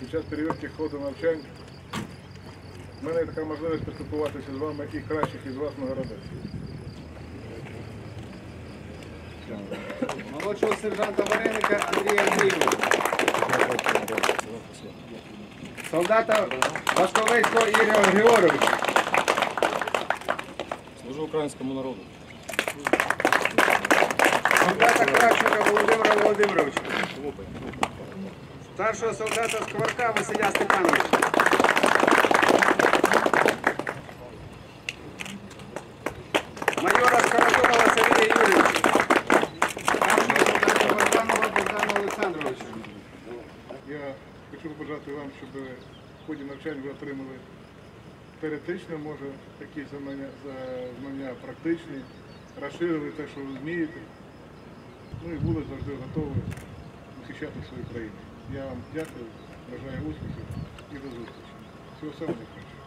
Під час перевірки ходу навчань в мене є така можливість поспілкуватися з вами і кращих із вас нагородити. Молодшого сержанта Вареника Андрія Андрійовича. Солдата Вашковецького Ігоря Григоровича. Служу українському народу. Солдата Кравченка Володимира Володимировича. Старшого солдата Скворка Василя Степановича. Майора Скоротурова Сергія Юрійовича. Я хочу побажати вам, щоб в ході навчань ви отримали теоретично, може, такі знання, знання практичні, розширили те, що ви вмієте. Ну і були завжди готові захищати свою країну. Я вам дякую, бажаю успіхів і до зустрічі. Всього самого найкращого.